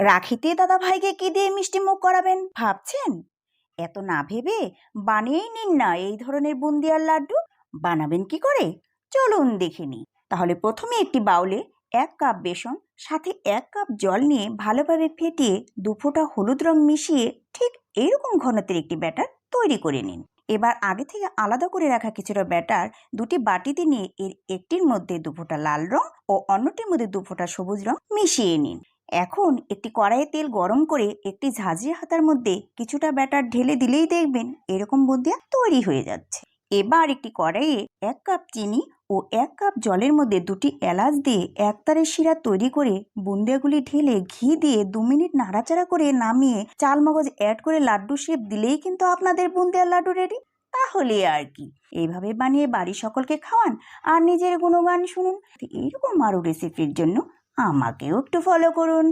রাখিতে দাদা ভাইকে কি দিয়ে মিষ্টি মুখ করাবেন, ভাবছেন? এত না ভেবে বানিয়েই নিন না এই ধরনের বুন্দিয়ার লাড্ডু। বানাবেন কি করে? চলুন দেখে নিই। তাহলে প্রথমে একটি বাউলে এক কাপ বেসন, সাথে এক কাপ জল নিয়ে ভালোভাবে ফেটিয়ে দু ফোঁটা হলুদ রং মিশিয়ে ঠিক এইরকম ঘনত্বের একটি ব্যাটার তৈরি করে নিন। এবার আগে থেকে আলাদা করে রাখা কিছুটা ব্যাটার দুটি বাটিতে নিয়ে এর একটির মধ্যে দু ফোঁটা লাল রং ও অন্যটির মধ্যে দু ফোঁটা সবুজ রং মিশিয়ে নিন। এখন একটি কড়াইয়ে তেল গরম করে একটি ঝাঁঝরি হাতার মধ্যে কিছুটা ব্যাটার ঢেলে দিলেই দেখবেন এরকম বুন্দিয়া তৈরি হয়ে যাচ্ছে। এবার একটি কড়াইয়ে এক কাপ চিনি ও এক কাপ জলের মধ্যে দুটি এলাচ দিয়ে একতারের শিরা তৈরি করে বুন্দিয়াগুলি ঢেলে ঘি দিয়ে দু মিনিট নাড়াচাড়া করে নামিয়ে চাল মগজ অ্যাড করে লাড্ডু শেপ দিলেই কিন্তু আপনাদের বুন্দিয়ার লাড্ডু রেডি তাহলে আর কি। এইভাবে বানিয়ে বাড়ির সকলকে খাওয়ান আর নিজের গুণগান শুনুন। এইরকম আরও রেসিপির জন্য আমাকেও একটু ফলো করুন।